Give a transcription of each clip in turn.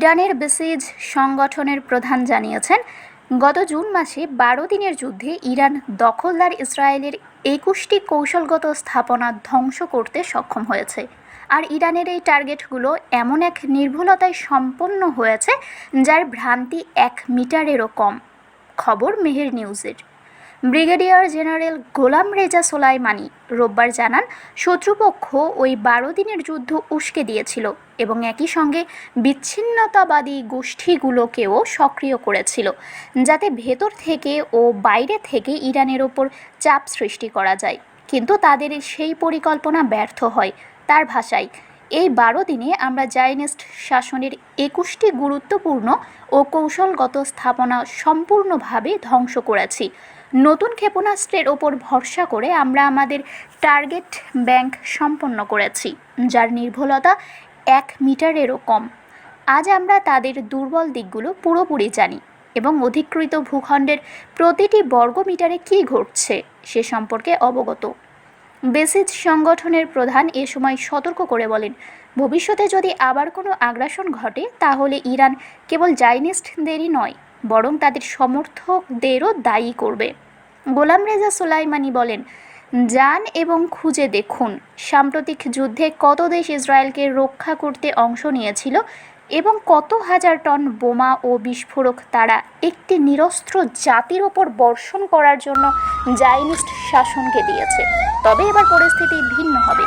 ইরানের বেসিজ সংগঠনের প্রধান জানিয়েছেন, গত জুন মাসে বারো দিনের যুদ্ধে ইরান দখলদার ইসরায়েলের একুশটি কৌশলগত স্থাপনা ধ্বংস করতে সক্ষম হয়েছে। আর ইরানের এই টার্গেটগুলো এমন এক নির্ভুলতায় সম্পন্ন হয়েছে, যার ভ্রান্তি এক মিটারেরও কম। খবর মেহের নিউজের। Brigadier general Gholam Reza Soleimani রোববার জানান, শত্রুপক্ষ ওই বারো দিনের যুদ্ধ উস্কে দিয়েছিল এবং একই সঙ্গে বিচ্ছিন্নতাবাদী গোষ্ঠীগুলোকেও সক্রিয় করেছিল, যাতে ভেতর থেকে ও বাইরে থেকে ইরানের ওপর চাপ সৃষ্টি করা যায়। কিন্তু তাদের সেই পরিকল্পনা ব্যর্থ হয় তার ভাষায়, এই বারো দিনে আমরা জাইনিস্ট শাসনের একুশটি গুরুত্বপূর্ণ ও কৌশলগত স্থাপনা সম্পূর্ণভাবে ধ্বংস করেছি। নতুন ক্ষেপণাস্ত্রের ওপর ভরসা করে আমরা আমাদের টার্গেট ব্যাংক সম্পন্ন করেছি, যার নির্ভুলতা এক মিটারেরও কম। আজ আমরা তাদের দুর্বল দিকগুলো পুরোপুরি জানি এবং অধিকৃত ভূখণ্ডের প্রতিটি বর্গ মিটারে কী ঘটছে সে সম্পর্কে অবগত। বেসিজ সংগঠনের প্রধান এ সময় সতর্ক করে বলেন, ভবিষ্যতে যদি আবার কোনো আগ্রাসন ঘটে, তাহলে ইরান কেবল জাইনিস্টদেরই নয়, বরং তাদের সমর্থকদেরও দায়ী করবে। গোলাম রেজা সোলাইমানি বলেন, যান এবং খুঁজে দেখুন। সাম্প্রতিক যুদ্ধে কত দেশ ইসরায়েলকে রক্ষা করতে অংশ নিয়েছিল এবং কত হাজার টন বোমা ও বিস্ফোরক তারা একটি নিরস্ত্র জাতির ওপর বর্ষণ করার জন্য জাইনিস্ট শাসনকে দিয়েছে। তবে এবার পরিস্থিতি ভিন্ন হবে।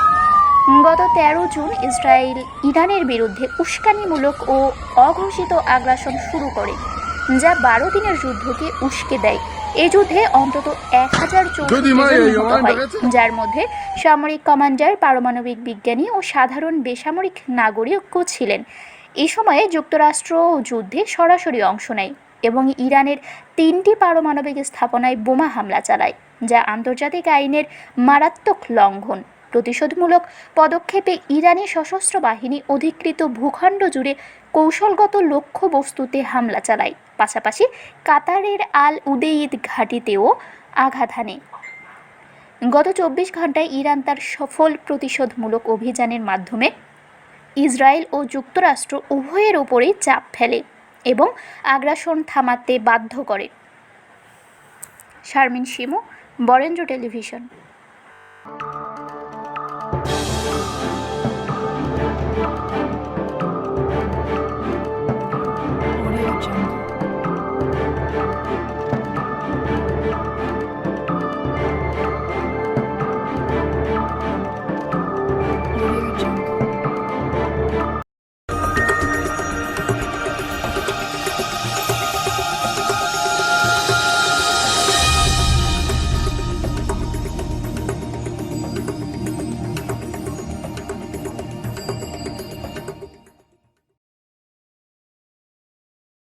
গত তেরো জুন ইসরায়েল ইরানের বিরুদ্ধে উস্কানিমূলক ও অঘোষিত আগ্রাসন শুরু করে, যা বারো দিনের যুদ্ধকে উস্কে দেয়। এই যুদ্ধে অন্তত এক হাজার যার মধ্যে সামরিক কমান্ডার পারমাণবিক বিজ্ঞানী ও সাধারণ বেসামরিক নাগরিকও ছিলেন। এ সময়ে যুক্তরাষ্ট্র যুদ্ধে সরাসরি অংশ নেয় এবং ইরানের তিনটি পারমাণবিক স্থাপনায় বোমা হামলা চালায় যা আন্তর্জাতিক আইনের মারাত্মক লঙ্ঘন। প্রতিশোধমূলক পদক্ষেপে ইরানি সশস্ত্র বাহিনী অধিকৃত ভূখণ্ড জুড়ে কৌশলগত লক্ষ্যবস্তুতে হামলা চালায়। পাশাপাশি কাতারের আল উদেইদ ঘাঁটিতেও আঘাত হানে। গত চব্বিশ ঘন্টায় ইরান তার সফল প্রতিশোধমূলক অভিযানের মাধ্যমে ইসরায়েল ও যুক্তরাষ্ট্র উভয়ের ওপরেই চাপ ফেলে এবং আগ্রাসন থামাতে বাধ্য করে। শারমিন শিমু, বরেন্দ্র টেলিভিশন।